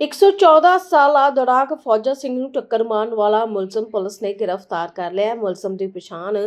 114 ਸਾਲਾ ਦੌੜਾਕ ਫੌਜਾ ਸਿੰਘ ਨੂੰ ਟੱਕਰ ਮਾਰਨ ਵਾਲਾ ਮੁਲਜ਼ਮ ਪੁਲਿਸ ਨੇ ਗ੍ਰਿਫਤਾਰ ਕਰ ਲਿਆ। ਮੁਲਜ਼ਮ ਦੀ ਪਛਾਣ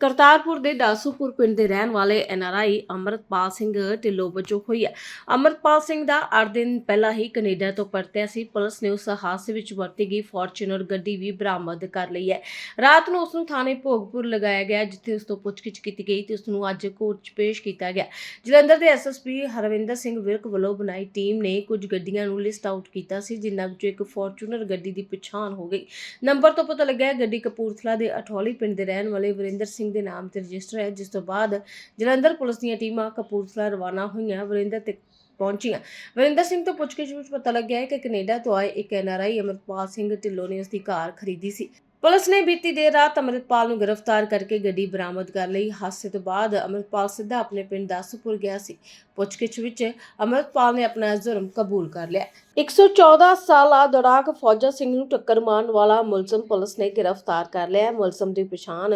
ਕਰਤਾਰਪੁਰ ਦੇ ਦਾਸੂਪੁਰ ਪਿੰਡ ਦੇ ਰਹਿਣ ਵਾਲੇ ਐਨਆਰਆਈ ਅਮਰਤਪਾਲ ਸਿੰਘ ਢਿੱਲੋਂ ਵਜੋਂ ਹੋਈ ਹੈ। ਅਮਰਤਪਾਲ ਸਿੰਘ ਦਾ 8 ਦਿਨ ਪਹਿਲਾਂ ਹੀ ਕੈਨੇਡਾ ਤੋਂ ਪਰਤਿਆ ਸੀ। ਪੁਲਿਸ ਨੇ ਉਸ ਹਾਦਸੇ ਵਿੱਚ ਵਰਤੀ ਗਈ ਫੋਰਚੂਨਰ ਗੱਡੀ ਵੀ ਬਰਾਮਦ ਕਰ ਲਈ ਹੈ। ਰਾਤ ਨੂੰ ਉਸ ਨੂੰ ਥਾਣੇ ਭੋਗਪੁਰ ਲਗਾਇਆ ਗਿਆ, ਜਿੱਥੇ ਉਸ ਤੋਂ ਪੁੱਛਗਿੱਛ ਕੀਤੀ ਗਈ ਤੇ ਉਸ ਨੂੰ ਅੱਜ ਕੋਰਟ 'ਚ ਪੇਸ਼ ਕੀਤਾ ਗਿਆ। ਜਲੰਧਰ ਦੇ ਐਸਐਸਪੀ ਹਰਵਿੰਦਰ ਸਿੰਘ ਵਿਰਕ ਵੱਲੋਂ ਬਣਾਈ ਟੀਮ ਨੇ ਕੁਝ ਗੱਡੀਆਂ ਨੂੰ ਲਿਸਟ ਆਊਟ ਕੀਤਾ ਕੀਤਾ ਸੀ ਜਿਨ੍ਹਾਂ ਵਿੱਚੋਂ ਇੱਕ ਫੋਰਚੂਨਰ ਗੱਡੀ ਦੀ ਪਛਾਣ ਹੋ ਗਈ। ਨੰਬਰ ਤੋਂ ਪਤਾ ਲੱਗਿਆ ਹੈ ਗੱਡੀ ਕਪੂਰਥਲਾ ਦੇ ਅਠੌਲੀ ਪਿੰਡ ਦੇ ਰਹਿਣ ਵਾਲੇ ਵਰਿੰਦਰ ਸਿੰਘ ਦੇ ਨਾਮ ਤੇ ਰਜਿਸਟਰ ਹੈ, ਜਿਸ ਤੋਂ ਬਾਅਦ ਜਲੰਧਰ ਪੁਲਿਸ ਦੀਆਂ ਟੀਮਾਂ ਕਪੂਰਥਲਾ ਰਵਾਨਾ ਹੋਈਆਂ, ਵਰਿੰਦਰ ਤੇ ਪਹੁੰਚੀਆਂ। ਵਰਿੰਦਰ ਸਿੰਘ ਤੋਂ ਪੁੱਛਗਿੱਛ ਵਿੱਚ ਪਤਾ ਲੱਗਿਆ ਹੈ ਕਿ ਕੈਨੇਡਾ ਤੋਂ ਆਏ ਇੱਕ ਐਨਆਰਆਈ ਅਮਰਪਾਲ ਸਿੰਘ ਢਿੱਲੋਂ ਨੇ ਉਸ ਦੀ ਕਾਰ ਖਰੀਦੀ ਸੀ। ਪੁਲਿਸ ਨੇ ਬੀਤੀ ਦੇਰ ਰਾਤ ਅਮਰਿਤਪਾਲ ਨੂੰ ਗ੍ਰਿਫਤਾਰ ਕਰਕੇ ਗੱਡੀ ਬਰਾਮਦ ਕਰ ਲਈ। ਹਾਦਸੇ ਤੋਂ ਬਾਅਦ ਅਮਰਿਤਪਾਲ ਸਿੱਧਾ ਆਪਣੇ ਪਿੰਡ ਦਾਸਪੁਰ ਗਿਆ ਸੀ। ਪੁੱਛਗਿੱਛ ਵਿੱਚ ਅਮਰਿਤਪਾਲ ਨੇ ਆਪਣਾ ਜੁਰਮ ਕਬੂਲ ਕਰ ਲਿਆ। 114 ਸਾਲਾ ਦੜਾਕ ਫੌਜਾ ਸਿੰਘ ਨੂੰ ਟੱਕਰ ਮਾਰਨ ਵਾਲਾ ਮੁਲਜ਼ਮ ਪੁਲਿਸ ਨੇ ਗ੍ਰਿਫਤਾਰ ਕਰ ਲਿਆ। ਹੈ ਮੁਲਜ਼ਮ ਦੀ ਪਛਾਣ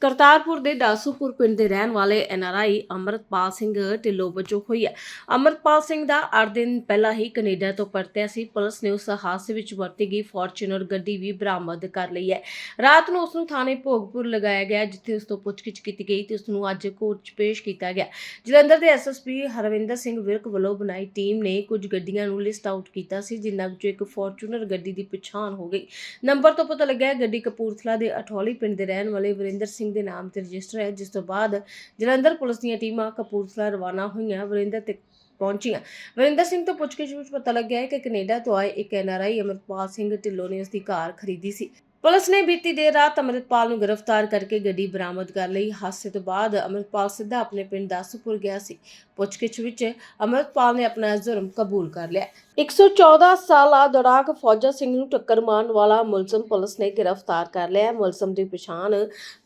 ਕਰਤਾਰਪੁਰ ਦੇ ਦਾਸੂਪੁਰ ਪਿੰਡ ਦੇ ਰਹਿਣ ਵਾਲੇ ਐਨਆਰਆਈ ਅਮਰਤਪਾਲ ਸਿੰਘ ਢਿੱਲੋਂ ਵਜੋਂ ਹੋਈ ਹੈ। ਅਮਰਤਪਾਲ ਸਿੰਘ ਦਾ 8 ਦਿਨ ਪਹਿਲਾਂ ਹੀ ਕੈਨੇਡਾ ਤੋਂ ਪਰਤਿਆ ਸੀ। ਪੁਲਿਸ ਨੇ ਉਸ ਹਾਦਸੇ ਵਿੱਚ ਵਰਤੀ ਗਈ ਫੋਰਚੂਨਰ ਗੱਡੀ ਵੀ ਬਰਾਮਦ ਕਰ ਲਈ ਹੈ। ਰਾਤ ਨੂੰ ਉਸ ਨੂੰ ਥਾਣੇ ਭੋਗਪੁਰ ਲਗਾਇਆ ਗਿਆ, ਜਿੱਥੇ ਉਸ ਤੋਂ ਪੁੱਛਗਿੱਛ ਕੀਤੀ ਗਈ ਤੇ ਉਸ ਨੂੰ ਅੱਜ ਕੋਰਟ 'ਚ ਪੇਸ਼ ਕੀਤਾ ਗਿਆ। ਜਲੰਧਰ ਦੇ ਐਸਐਸਪੀ ਹਰਵਿੰਦਰ ਸਿੰਘ ਵਿਰਕ ਵੱਲੋਂ ਬਣਾਈ ਟੀਮ ਨੇ ਕੁਝ ਗੱਡੀਆਂ ਨੂੰ ਲਿਸਟ ਆਊਟ ਕੀਤਾ ਸੀ ਜਿਨ੍ਹਾਂ ਵਿੱਚੋਂ ਇੱਕ ਫੋਰਚੂਨਰ ਗੱਡੀ ਦੀ ਪਛਾਣ ਹੋ ਗਈ। ਨੰਬਰ ਤੋਂ ਪਤਾ ਲੱਗਿਆ ਗੱਡੀ ਕਪੂਰਥਲਾ ਦੇ ਅਠੌਲੀ ਪਿੰਡ ਦੇ ਰਹਿਣ ਵਾਲੇ ਵਰਿੰਦਰ ਸਿੰਘ ਦੇ ਨਾਮ ਤੇ ਰਜਿਸਟਰ ਹੈ, ਜਿਸ ਤੋਂ ਬਾਅਦ ਜਲੰਧਰ ਪੁਲਿਸ ਦੀਆਂ ਟੀਮਾਂ ਕਪੂਰਥਲਾ ਰਵਾਨਾ ਹੋਈਆਂ, ਵਰਿੰਦਰ ਤੇ ਪਹੁੰਚੀਆਂ। ਵਰਿੰਦਰ ਸਿੰਘ ਤੋਂ ਪੁੱਛਗਿੱਛ ਵਿੱਚ ਪਤਾ ਲੱਗਿਆ ਹੈ ਕਿ ਕੈਨੇਡਾ ਤੋਂ ਆਏ ਇੱਕ ਐਨਆਰਆਈ ਅਮਰਪਾਲ ਸਿੰਘ ਢਿੱਲੋਂ ਨੇ ਉਸ ਦੀ ਕਾਰ ਖਰੀਦੀ ਸੀ। ਪੁਲਿਸ ਨੇ ਬੀਤੀ ਦੇਰ ਰਾਤ ਅਮਰਿਤਪਾਲ ਨੂੰ ਗ੍ਰਿਫਤਾਰ ਕਰਕੇ ਗੱਡੀ ਬਰਾਮਦ ਕਰ ਲਈ। ਹਾਦਸੇ ਤੋਂ ਬਾਅਦ ਅਮਰਿਤਪਾਲ ਸਿੱਧਾ ਆਪਣੇ ਪਿੰਡ ਦਾਸੂਪੁਰ ਗਿਆ ਸੀ। ਪੁੱਛਗਿੱਛ ਵਿੱਚ ਅਮਰਿਤਪਾਲ ਨੇ ਆਪਣਾ ਜੁਰਮ ਕਬੂਲ ਕਰ ਲਿਆ। 114 ਸਾਲਾ ਦੌੜਾਕ ਫੌਜਾ ਸਿੰਘ ਨੂੰ ਟੱਕਰ ਮਾਰਨ ਵਾਲਾ ਮੁਲਜ਼ਮ ਪੁਲਿਸ ਨੇ ਗ੍ਰਿਫਤਾਰ ਕਰ ਲਿਆ। ਮੁਲਜ਼ਮ ਦੀ ਪਛਾਣ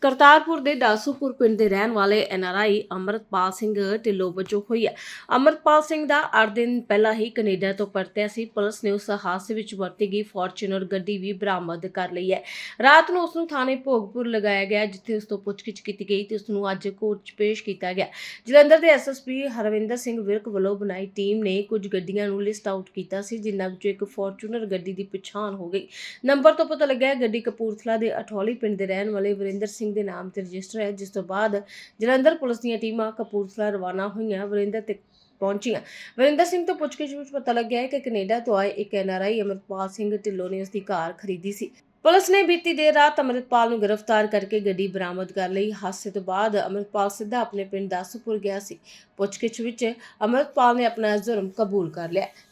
ਕਰਤਾਰਪੁਰ ਦੇ ਦਾਸੂਪੁਰ ਪਿੰਡ ਦੇ ਰਹਿਣ ਵਾਲੇ ਐਨਆਰਆਈ ਅਮਰਤਪਾਲ ਸਿੰਘ ਢਿੱਲੋਂ ਵਜੋਂ ਹੋਈ ਹੈ। ਅਮਰਤਪਾਲ ਸਿੰਘ ਦਾ 8 ਦਿਨ ਪਹਿਲਾਂ ਹੀ ਕੈਨੇਡਾ ਤੋਂ ਪਰਤਿਆ ਸੀ। ਪੁਲਿਸ ਨੇ ਉਸ ਹਾਦਸੇ ਵਿੱਚ ਵਰਤੀ ਗਈ ਫੋਰਚੂਨਰ ਗੱਡੀ ਵੀ ਬਰਾਮਦ ਕਰ ਲਈ ਹੈ। ਰਾਤ ਨੂੰ ਉਸ ਨੂੰ ਥਾਣੇ ਭੋਗਪੁਰ ਲਗਾਇਆ ਗਿਆ, ਜਿੱਥੇ ਉਸ ਤੋਂ ਪੁੱਛਗਿੱਛ ਕੀਤੀ ਗਈ ਤੇ ਉਸ ਨੂੰ ਅੱਜ ਕੋਰਟ 'ਚ ਪੇਸ਼ ਕੀਤਾ ਗਿਆ। ਜਲੰਧਰ ਦੇ ਐਸਐਸਪੀ ਹਰਵਿੰਦਰ ਸਿੰਘ ਵਿਰਕ ਵੱਲੋਂ ਬਣਾਈ ਟੀਮ ਨੇ ਕੁਝ ਗੱਡੀਆਂ ਨੂੰ ਲਿਸਟ ਆਊਟ ਕੀਤਾ ਸੀ, ਜਿਨ੍ਹਾਂ ਵਿੱਚੋਂ ਇੱਕ ਫੋਰਚੂਨਰ ਗੱਡੀ ਦੀ ਪਛਾਣ ਹੋ ਗਈ। ਨੰਬਰ ਤੋਂ ਪਤਾ ਲੱਗਿਆ, ਗੱਡੀ ਕਪੂਰਥਲਾ ਦੇ ਅਠੌਲੀ ਪਿੰਡ ਦੇ ਰਹਿਣ ਵਾਲੇ ਵਰਿੰਦਰ ਸਿੰਘ ਦੇ ਨਾਮ ਤੇ ਰਜਿਸਟਰ ਹੈ, ਜਿਸ ਤੋਂ ਬਾਅਦ ਜਲੰਧਰ ਪੁਲਿਸ ਦੀਆਂ ਟੀਮਾਂ ਕਪੂਰਥਲਾ ਰਵਾਨਾ ਹੋਈਆਂ, ਵਰਿੰਦਰ ਤੇ ਪਹੁੰਚੀਆਂ। ਵਰਿੰਦਰ ਸਿੰਘ ਤੋਂ ਪੁੱਛਗਿੱਛ ਵਿੱਚ ਪਤਾ ਲੱਗਿਆ ਹੈ ਕਿ ਕੈਨੇਡਾ ਤੋਂ ਆਏ ਇੱਕ ਐਨਆਰਆਈ ਅਮਰਪਾਲ ਸਿੰਘ ਢਿੱਲੋਂ ਨੇ ਉਸ ਦੀ ਕਾਰ ਖਰੀਦੀ ਸੀ। ਪੁਲਿਸ ਨੇ ਬੀਤੀ ਦੇਰ ਰਾਤ ਅਮਰਿਤਪਾਲ ਨੂੰ ਗ੍ਰਿਫਤਾਰ ਕਰਕੇ ਗੱਡੀ ਬਰਾਮਦ ਕਰ ਲਈ। ਹਾਦਸੇ ਤੋਂ ਬਾਅਦ ਅਮਰਿਤਪਾਲ ਸਿੱਧਾ ਆਪਣੇ ਪਿੰਡ ਦਾਸੂਪੁਰ ਗਿਆ ਸੀ। ਪੁੱਛਗਿੱਛ ਵਿੱਚ ਅਮਰਿਤਪਾਲ ਨੇ ਆਪਣਾ ਜੁਰਮ ਕਬੂਲ ਕਰ ਲਿਆ।